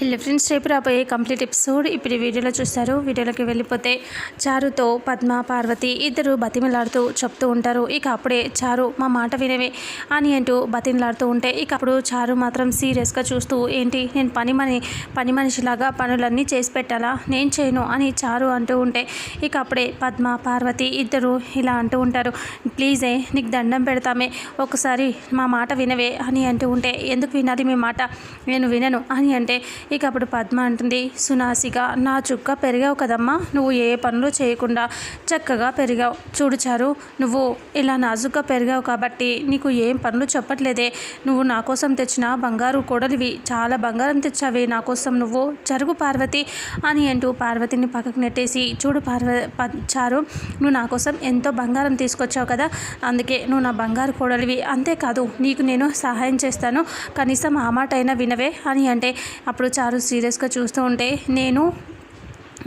Hello friends రేపు రాబోయే complete episode ఇప్పుడు వీడియోలో చూస్తారు. వీడియోలోకి వెళ్ళిపోతే చారుతో పద్మ పార్వతి ఇద్దరు బతిమలాడుతూ చెప్తూ ఉంటారు. ఇక అప్పుడే చారు మా మాట వినవే అని అంటూ బతిమలాడుతూ ఉంటే ఇక అప్పుడు చారు మాత్రం సీరియస్గా చూస్తూ ఏంటి నేను పని మని పని మనిషిలాగా పనులన్నీ చేసి పెట్టాలా? నేను చేయను అని చారు అంటూ ఉంటే ఇక అప్పుడే పద్మ పార్వతి ఇద్దరు ఇలా అంటూ ఉంటారు. ప్లీజే నీకు దండం పెడతామే. ఒకసారి మా మాట వినవే అని అంటూ ఉంటే ఎందుకు వినాలి మీ మాట? నేను వినను అని అంటే ఇక అప్పుడు పద్మ అంటుంది సునాసిగా నా చుక్క పెరిగావు కదమ్మా నువ్వు ఏ పనులు చేయకుండా చక్కగా పెరిగావు. చూడు చారు నువ్వు ఇలా నాజుగ్గా పెరిగావు కాబట్టి నీకు ఏం పనులు చెప్పట్లేదే. నువ్వు నా కోసం తెచ్చిన బంగారు కొడలివి చాలా బంగారం తెచ్చావే నా కోసం నువ్వు జరుగు పార్వతి అని అంటూ పార్వతిని పక్కకు నెట్టేసి చూడు పార్వ ప- చారు నువ్వు నా కోసం ఎంతో బంగారం తీసుకొచ్చావు కదా అందుకే నువ్వు నా బంగారు కోడలివి. అంతేకాదు నీకు నేను సహాయం చేస్తాను కనీసం ఆ మాట అయినా వినవే అని అంటే అప్పుడు చారు సీరియస్గా చూస్తూ ఉంటే నేను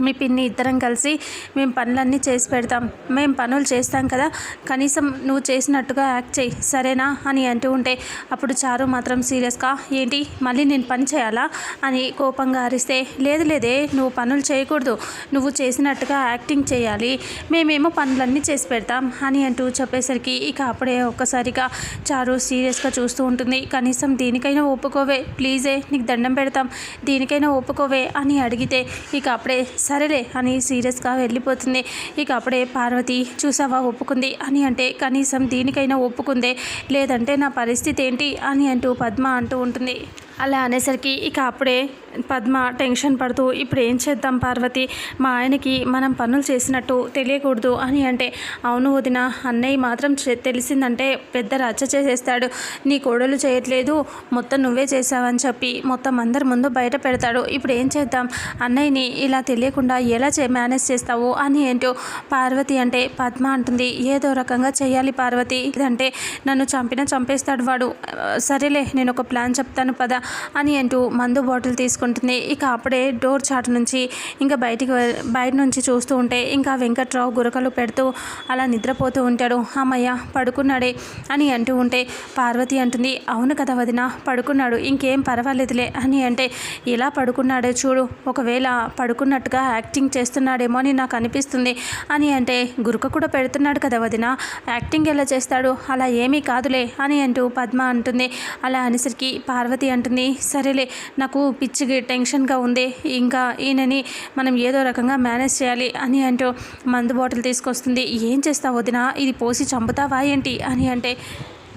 మీ పిన్ని ఇద్దరం కలిసి మేము పనులన్నీ చేసి పెడతాం. మేము పనులు చేస్తాం కదా. కనీసం నువ్వు చేసినట్టుగా యాక్ట్ చేయి. సరేనా? అని అంటూ ఉంటే అప్పుడు చారు మాత్రం సీరియస్గా ఏంటి? మళ్ళీ నేను పని చేయాలా? అని కోపంగా అరిస్తే లేదు లేదే నువ్వు పనులు చేయకూడదు. నువ్వు చేసినట్టుగా యాక్టింగ్ చేయాలి. మేమేమో పనులన్నీ చేసి పెడతాం అని అంటూ చెప్పేసరికి ఇక అప్పుడే ఒక్కసారిగా చారు సీరియస్గా చూస్తూ ఉంటుంది. కనీసం దీనికైనా ఒప్పుకోవే. ప్లీజే నీకు దండం పెడతాం. దీనికైనా ఒప్పుకోవే అని అడిగితే ఇక అప్పుడే సరేలే అని సీరియస్గా వెళ్ళిపోతుంది. ఇక అప్పుడే పార్వతి చూసావా ఒప్పుకుంది. అని అంటే కనీసం దీనికైనా ఒప్పుకుందే. లేదంటే నా పరిస్థితి ఏంటి? అని అంటూ పద్మ అంటూ ఉంటుంది. అలా అనేసరికి ఇక అప్పుడే పద్మ టెన్షన్ పడుతూ ఇప్పుడు ఏం చేద్దాం పార్వతి? మా ఆయనకి మనం పనులు చేసినట్టు తెలియకూడదు అని అంటే అవును వదిన అన్నయ్య మాత్రం తెలిసిందంటే పెద్ద రచ్చ చేసేస్తాడు. నీ కోడలు చేయట్లేదు మొత్తం నువ్వే చేసావని చెప్పి మొత్తం అందరి ముందు బయట పెడతాడు. ఇప్పుడు ఏం చేద్దాం? అన్నయ్యని ఇలా తెలియకుండా ఎలా చే మేనేజ్ చేస్తావు అని ఏంటో పార్వతి అంటే పద్మ అంటుంది ఏదో రకంగా చేయాలి పార్వతి. ఇదంటే నన్ను చంపినా చంపేస్తాడు వాడు. సరేలే నేను ఒక ప్లాన్ చెప్తాను పద. అని అంటూ మందు బాటిల్ తీసుకుంటుంది. ఇక అప్పుడే డోర్ చాటు నుంచి ఇంకా బయటికి బయట నుంచి చూస్తూ ఉంటే ఇంకా వెంకట్రావు గురకలు పెడుతూ అలా నిద్రపోతూ ఉంటాడు. అమ్మయ్య పడుకున్నాడే అని అంటూ ఉంటే పార్వతి అంటుంది. అవును కదా వదిన పడుకున్నాడు. ఇంకేం పర్వాలేదులే అని అంటే ఇలా పడుకున్నాడే చూడు. ఒకవేళ పడుకున్నట్టుగా యాక్టింగ్ చేస్తున్నాడేమో అని నాకు అనిపిస్తుంది అని అంటే గురక కూడా పెడుతున్నాడు కదా వదిన. యాక్టింగ్ ఎలా చేస్తాడు? అలా ఏమీ కాదులే అని అంటూ పద్మ అంటుంది. అలా అనేసరికి పార్వతి అంటుంది. సరేలే నాకు పిచ్చికి టెన్షన్గా ఉంది. ఇంకా ఈయనని మనం ఏదో రకంగా మేనేజ్ చేయాలి అని అంటూ మందు బాటిల్ తీసుకొస్తుంది. ఏం చేస్తావు వదిన? ఇది పోసి చంపుతావా ఏంటి? అని అంటే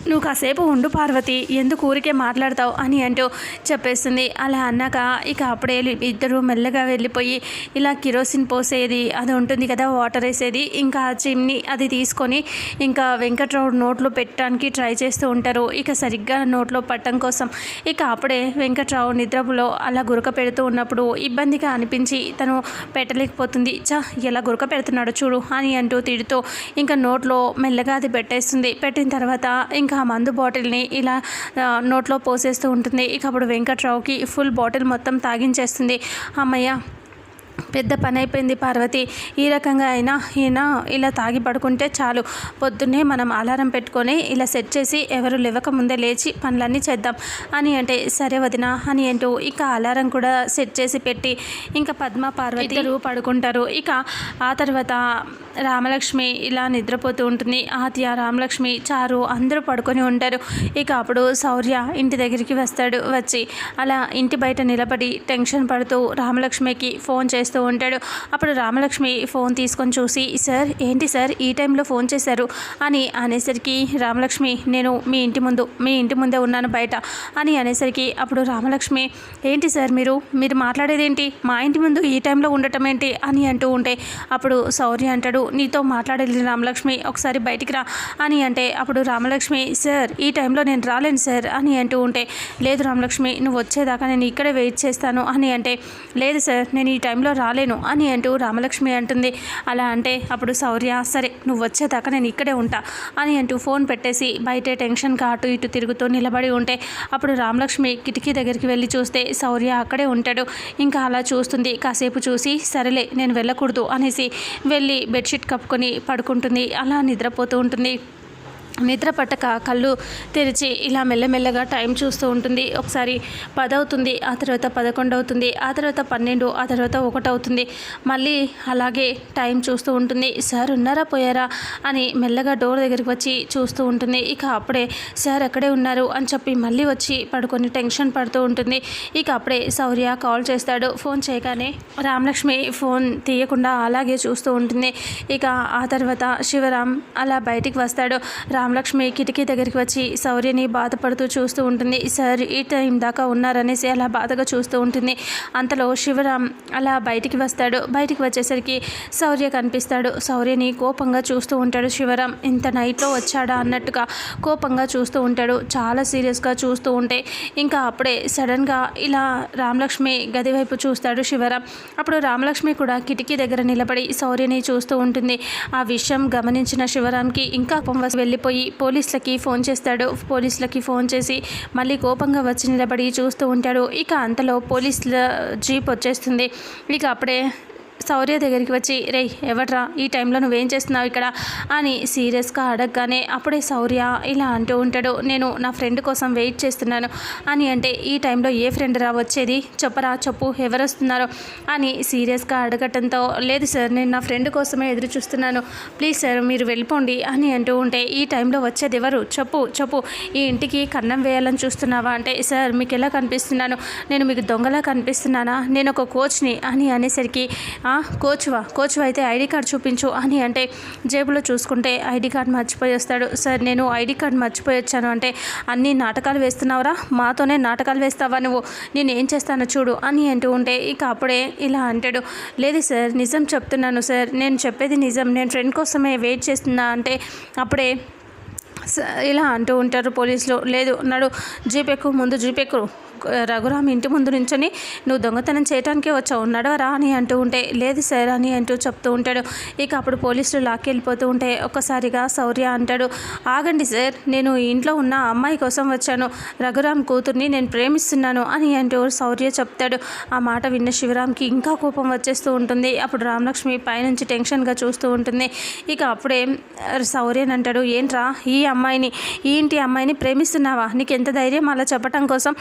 నువ్వు కాసేపు ఉండు పార్వతి ఎందుకు ఊరికే మాట్లాడతావు అని అంటూ చెప్పేస్తుంది. అలా అన్నాక ఇక అప్పుడే ఇద్దరు మెల్లగా వెళ్ళిపోయి ఇలా కిరోసిన్ పోసేది అది ఉంటుంది కదా వాటర్ వేసేది ఇంకా ఆ చిమ్ని అది తీసుకొని ఇంకా వెంకట్రావు నోట్లో పెట్టడానికి ట్రై చేస్తూ ఉంటారు. ఇక సరిగ్గా నోట్లో పట్టడం కోసం ఇక అప్పుడే వెంకట్రావు నిద్రలో అలా గురక పెడుతూ ఉన్నప్పుడు ఇబ్బందిగా అనిపించి తను పెట్టలేకపోతుంది. చా ఎలా గురక పెడుతున్నాడు చూడు అని అంటూ తిడుతూ ఇంకా నోట్లో మెల్లగా అది పెట్టేస్తుంది. పెట్టిన తర్వాత ఇంకా ఆ మందు బాటిల్ని ఇలా నోట్లో పోసేస్తూ ఉంటుంది. ఇక అప్పుడు వెంకట్రావుకి ఫుల్ బాటిల్ మొత్తం తాగించేస్తుంది. అమ్మయ్య పెద్ద పని అయిపోయింది పార్వతి. ఈ రకంగా అయినా ఈయన ఇలా తాగి పడుకుంటే చాలు. పొద్దున్నే మనం అలారం పెట్టుకొని ఇలా సెట్ చేసి ఎవరు లేవక ముందే లేచి పనులన్నీ చేద్దాం. అని అంటే సరే వదిన అని అంటూ ఇక అలారం కూడా సెట్ చేసి పెట్టి ఇంకా పద్మ పార్వతి పడుకుంటారు. ఇక ఆ తర్వాత రామలక్ష్మి ఇలా నిద్రపోతూ ఉంటుంది. ఆత్య రామలక్ష్మి చారు అందరూ పడుకొని ఉంటారు. ఇక అప్పుడు శౌర్య ఇంటి దగ్గరికి వస్తాడు. వచ్చి అలా ఇంటి బయట నిలబడి టెన్షన్ పడుతూ రామలక్ష్మికి ఫోన్ చేస్తూ ఉంటాడు. అప్పుడు రామలక్ష్మి ఫోన్ తీసుకొని చూసి సార్ ఏంటి సార్ ఈ టైంలో ఫోన్ చేశారు? అని అనేసరికి రామలక్ష్మి నేను మీ ఇంటి ముందు మీ ఇంటి ముందే ఉన్నాను బయట. అని అనేసరికి అప్పుడు రామలక్ష్మి ఏంటి సార్ మీరు? మీరు మాట్లాడేది ఏంటి మా ఇంటి ముందు ఈ టైంలో ఉండటం ఏంటి? అని అంటూ ఉంటే అప్పుడు శౌర్య అంటాడు నీతో మాట్లాడేది రామలక్ష్మి ఒకసారి బయటికి రా. అని అంటే అప్పుడు రామలక్ష్మి సార్ ఈ టైంలో నేను రాలేను సార్. అని అంటూ ఉంటే లేదు రామలక్ష్మి నువ్వు వచ్చేదాకా నేను ఇక్కడే వెయిట్ చేస్తాను. అని అంటే లేదు సార్ నేను ఈ టైంలో రాలేను. అని అంటూ రామలక్ష్మి అంటుంది. అలా అంటే అప్పుడు శౌర్య సరే నువ్వు వచ్చేదాకా నేను ఇక్కడే ఉంటా అని అంటూ ఫోన్ పెట్టేసి బయటే టెన్షన్గా అటు ఇటు తిరుగుతూ నిలబడి ఉంటే అప్పుడు రామలక్ష్మి కిటికీ దగ్గరికి వెళ్ళి చూస్తే శౌర్య అక్కడే ఉంటాడు. ఇంకా అలా చూస్తుంది. కాసేపు చూసి సరేలే నేను వెళ్ళకూడదు అనేసి వెళ్ళి బెడ్షీట్ కప్పుకొని పడుకుంటుంది. అలా నిద్రపోతూ ఉంటుంది. నిద్ర పట్టక కళ్ళు తెరిచి ఇలా మెల్లమెల్లగా టైం చూస్తూ ఉంటుంది. ఒకసారి పదవుతుంది ఆ తర్వాత పదకొండు అవుతుంది ఆ తర్వాత పన్నెండు ఆ తర్వాత ఒకటి అవుతుంది మళ్ళీ అలాగే టైం చూస్తూ ఉంటుంది. సార్ ఉన్నారా పోయారా? అని మెల్లగా డోర్ దగ్గరికి వచ్చి చూస్తూ ఉంటుంది. ఇక అప్పుడే సార్ ఎక్కడే ఉన్నారు? అని చెప్పి మళ్ళీ వచ్చి పడుకొని టెన్షన్ పడుతూ ఉంటుంది. ఇక అప్పుడే శౌర్య కాల్ చేస్తాడు. ఫోన్ చేయగానే రామలక్ష్మి ఫోన్ తీయకుండా అలాగే చూస్తూ ఉంటుంది. ఇక ఆ తర్వాత శివరాం అలా బయటికి వస్తాడు. రామలక్ష్మి కిటికీ దగ్గరికి వచ్చి శౌర్యని బాధపడుతూ చూస్తూ ఉంటుంది. సార్ ఈ టైం దాకా ఉన్నారనేసి అలా బాధగా చూస్తూ ఉంటుంది. అంతలో శివరాం అలా బయటికి వస్తాడు. బయటికి వచ్చేసరికి శౌర్య కనిపిస్తాడు. శౌర్యని కోపంగా చూస్తూ ఉంటాడు శివరాం ఇంత నైట్లో వచ్చాడా? అన్నట్టుగా కోపంగా చూస్తూ ఉంటాడు. చాలా సీరియస్గా చూస్తూ ఉంటే ఇంకా అప్పుడే సడన్గా ఇలా రామలక్ష్మి గది వైపు చూస్తాడు శివరాం అప్పుడు రామలక్ష్మి కూడా కిటికీ దగ్గర నిలబడి శౌర్యని చూస్తూ ఉంటుంది. ఆ విషయం గమనించిన శివరాంకి ఇంకా కోపం వెళ్ళిపోయి పోయి పోలీసులకి ఫోన్ చేస్తాడు. పోలీసులకి ఫోన్ చేసి మళ్ళీ కోపంగా వచ్చి నిలబడి చూస్తూ ఉంటాడు. ఇక అంతలో పోలీసుల జీప్ వచ్చేస్తుంది. ఇక అప్పుడే శౌర్య దగ్గరికి వచ్చి రే ఎవట్రా ఈ టైంలో నువ్వేం చేస్తున్నావు ఇక్కడ? అని సీరియస్గా అడగగానే అప్పుడే శౌర్య ఇలా అంటూ ఉంటాడు నేను నా ఫ్రెండ్ కోసం వెయిట్ చేస్తున్నాను. అని అంటే ఈ టైంలో ఏ ఫ్రెండ్ రా వచ్చేది? చెప్పరా చెప్పు ఎవరు వస్తున్నారో అని సీరియస్గా అడగటంతో లేదు సార్ నేను నా ఫ్రెండ్ కోసమే ఎదురు చూస్తున్నాను. ప్లీజ్ సార్ మీరు వెళ్ళిపోండి. అని అంటూ ఉంటే ఈ టైంలో వచ్చేది ఎవరు? చెప్పు చెప్పు. ఈ ఇంటికి కన్నం వేయాలని చూస్తున్నావా? అంటే సార్ మీకు ఎలా కనిపిస్తున్నాను? నేను మీకు దొంగలా కనిపిస్తున్నానా? నేను ఒక కోచ్ని. అని అనేసరికి "ఆ, కోచ్వా కోచ్వా అయితే ఐడి కార్డ్ చూపించు అని అంటే జేబులో చూసుకుంటే ఐడి కార్డ్ మర్చిపోయి వస్తాడు సార్ నేను ఐడి కార్డ్ మర్చిపోయి వచ్చాను అంటే అన్ని నాటకాలు వేస్తున్నావురా? మాతోనే నాటకాలు వేస్తావా నువ్వు? నేను ఏం చేస్తానో చూడు అని అంటూ ఉంటే ఇక అప్పుడే ఇలా అంటాడు. లేదు సార్ నిజం చెప్తున్నాను సార్. నేను చెప్పేది నిజం. నేను ఫ్రెండ్ కోసమే వెయిట్ చేస్తున్నా అంటే అప్పుడే ఇలా అంటూ ఉంటారు పోలీసులు. లేదు నడు ఎక్కువ ముందు జీపెక్కు రఘురామ్ ఇంటి ముందు నుంచొని నువ్వు దొంగతనం చేయడానికి వచ్చావు నడవరా అని అంటూ ఉంటే లేదు సార్ అని అంటూ చెప్తూ ఉంటాడు. ఇక అప్పుడు పోలీసులు లాక్కి వెళ్ళిపోతూ ఉంటే ఒక్కసారిగా శౌర్య అంటాడు ఆగండి సార్ నేను ఇంట్లో ఉన్న అమ్మాయి కోసం వచ్చాను. రఘురామ్ కూతుర్ని నేను ప్రేమిస్తున్నాను అని అంటూ శౌర్య చెప్తాడు. ఆ మాట విన్న శివరామ్కి ఇంకా కోపం వచ్చేస్తూ ఉంటుంది. అప్పుడు రామలక్ష్మి పైనుంచి టెన్షన్గా చూస్తూ ఉంటుంది. ఇక అప్పుడే శౌర్యన్ అంటాడు ఏంట్రా ఈ అమ్మాయిని ఈ ఇంటి అమ్మాయిని ప్రేమిస్తున్నావా? నీకు ఎంత ధైర్యం అలా చెప్పటం కోసం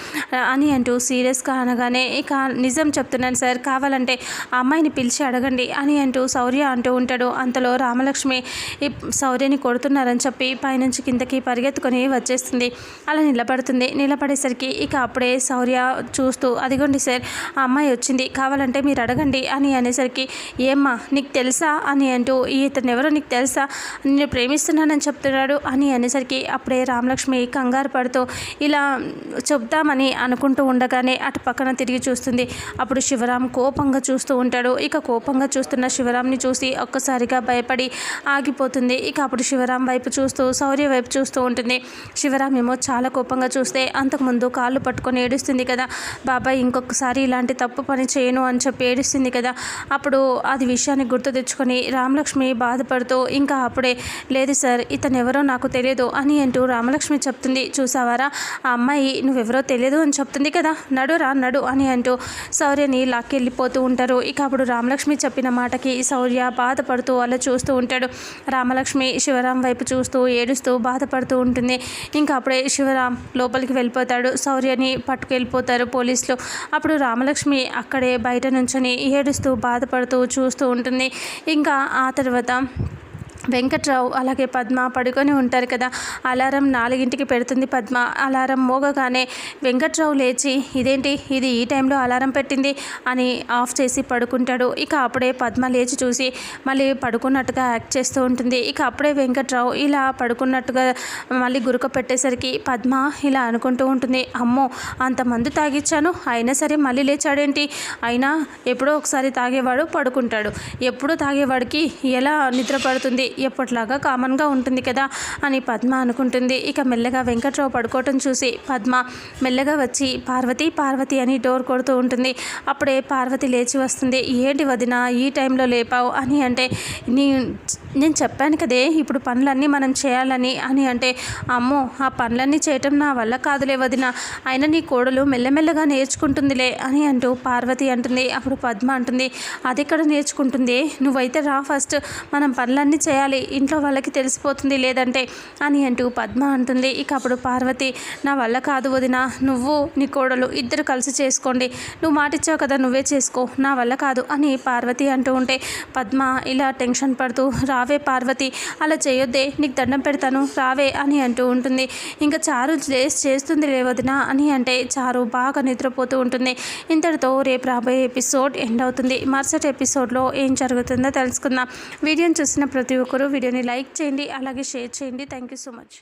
అని అంటూ సీరియస్గా అనగానే ఇక నిజం చెప్తున్నాను సార్ కావాలంటే ఆ అమ్మాయిని పిలిచి అడగండి అని అంటూ శౌర్య అంటూ ఉంటాడు. అంతలో రామలక్ష్మి సౌర్యని శౌర్యని కొడుతున్నారని చెప్పి పైనుంచి కిందకి పరిగెత్తుకొని వచ్చేస్తుంది. అలా నిలబడుతుంది. నిలబడేసరికి ఇక అప్పుడే శౌర్య చూస్తూ అదిగోండి సార్ ఆ అమ్మాయి వచ్చింది. కావాలంటే మీరు అడగండి అని అనేసరికి ఏమ్మా నీకు తెలుసా? అని అంటూ ఇతను ఎవరో నీకు తెలుసా? నేను ప్రేమిస్తున్నానని చెప్తున్నాడు అని అనేసరికి అప్పుడే రామలక్ష్మి కంగారు పడుతూ ఇలా చెప్దామని అనుకుంటూ ఉండగానే అటు పక్కన తిరిగి చూస్తుంది. అప్పుడు శివరాం కోపంగా చూస్తూ ఉంటాడు. ఇక కోపంగా చూస్తున్న శివరాంని చూసి ఒక్కసారిగా భయపడి ఆగిపోతుంది. ఇక అప్పుడు శివరాం వైపు చూస్తూ శౌర్య వైపు చూస్తూ ఉంటుంది. శివరాం ఏమో చాలా కోపంగా చూస్తే అంతకుముందు కాళ్ళు పట్టుకొని ఏడుస్తుంది కదా. బాబాయ్ ఇంకొకసారి ఇలాంటి తప్పు పని చేయను అని చెప్పి ఏడుస్తుంది కదా. అప్పుడు అది విషయాన్ని గుర్తు తెచ్చుకొని రామలక్ష్మి బాధపడుతూ ఇంకా అప్పుడే లేదు సార్ ఇతను ఎవరో నాకు తెలియదు అని అంటూ రామలక్ష్మి చెప్తుంది. చూసావారా ఆ అమ్మాయి నువ్వెవరో తెలియదు అని చెప్తుంది కదా నడురా నడు అని అంటూ శౌర్యని లాక్కెళ్ళిపోతూ ఉంటారు. ఇక అప్పుడు రామలక్ష్మి చెప్పిన మాటకి శౌర్య బాధపడుతూ అలా చూస్తూ ఉంటాడు. రామలక్ష్మి శివరాం వైపు చూస్తూ ఏడుస్తూ బాధపడుతూ ఉంటుంది. ఇంకా అప్పుడే శివరాం లోపలికి వెళ్ళిపోతాడు. శౌర్యని పట్టుకెళ్ళిపోతారు పోలీసులు. అప్పుడు రామలక్ష్మి అక్కడే బయట నుంచొని ఏడుస్తూ బాధపడుతూ చూస్తూ ఉంటుంది. ఇంకా ఆ తర్వాత వెంకట్రావు అలాగే పద్మ పడుకొని ఉంటారు కదా. అలారం నాలుగింటికి పెడుతుంది పద్మ. అలారం మోగగానే వెంకట్రావు లేచి ఇదేంటి? ఇది ఈ టైంలో అలారం పెట్టింది? అని ఆఫ్ చేసి పడుకుంటాడు. ఇక అప్పుడే పద్మ లేచి చూసి మళ్ళీ పడుకున్నట్టుగా యాక్ట్ చేస్తూ ఉంటుంది. ఇక అప్పుడే వెంకట్రావు ఇలా పడుకున్నట్టుగా మళ్ళీ గురుక పెట్టేసరికి పద్మ ఇలా అనుకుంటూ ఉంటుంది. అమ్మో అంత మందు తాగిచ్చాను. అయినా సరే మళ్ళీ లేచాడేంటి? అయినా ఎప్పుడో ఒకసారి తాగేవాడు పడుకుంటాడు. ఎప్పుడూ తాగేవాడికి ఎలా నిద్ర పడుతుంది? ఎప్పటిలాగా కామన్గా ఉంటుంది కదా అని పద్మ అనుకుంటుంది. ఇక మెల్లగా వెంకట్రావు పడుకోవటం చూసి పద్మ మెల్లగా వచ్చి పార్వతి పార్వతి అని డోర్ కొడుతూ ఉంటుంది. అప్పుడే పార్వతి లేచి వస్తుంది. ఏంటి వదిన ఈ టైంలో లేపావు? అని అంటే నీ నేను చెప్పాను కదే ఇప్పుడు పనులన్నీ మనం చేయాలని అని అంటే అమ్మో ఆ పనులన్నీ చేయటం నా వల్ల కాదులే వదిన అయినా నీ కోడలు మెల్లమెల్లగా నేర్చుకుంటుందిలే అని అంటూ పార్వతి అంటుంది. అప్పుడు పద్మ అంటుంది అది ఎక్కడ నేర్చుకుంటుంది? నువ్వైతే రా ఫస్ట్ మనం పనులన్నీ చేయాలి చేయాలి. ఇంట్లో వాళ్ళకి తెలిసిపోతుంది లేదంటే అని అంటూ పద్మ అంటుంది. ఇక అప్పుడు పార్వతి నా వల్ల కాదు వదిన నువ్వు నీ కోడలు ఇద్దరు కలిసి చేసుకోండి. నువ్వు మాటిచ్చావు కదా నువ్వే చేసుకో. నా వల్ల కాదు అని పార్వతి అంటూ ఉంటే పద్మ ఇలా టెన్షన్ పడుతూ రావే పార్వతి అలా చేయొద్దే నీకు దండం పెడతాను రావే అని అంటూ ఉంటుంది. ఇంకా చారు చేసి చేస్తుంది లేవదినా అని అంటే చారు బాగా నిద్రపోతూ ఉంటుంది. ఇంతటితో రేపు రాబోయే ఎపిసోడ్ ఎండ్ అవుతుంది. మరుసటి ఎపిసోడ్లో ఏం జరుగుతుందో తెలుసుకుందాం. వీడియోని చూసిన ప్రతి ఒక్క ఒక్కరూ వీడియోని లైక్ చేయండి అలాగే షేర్ చేయండి. Thank you so much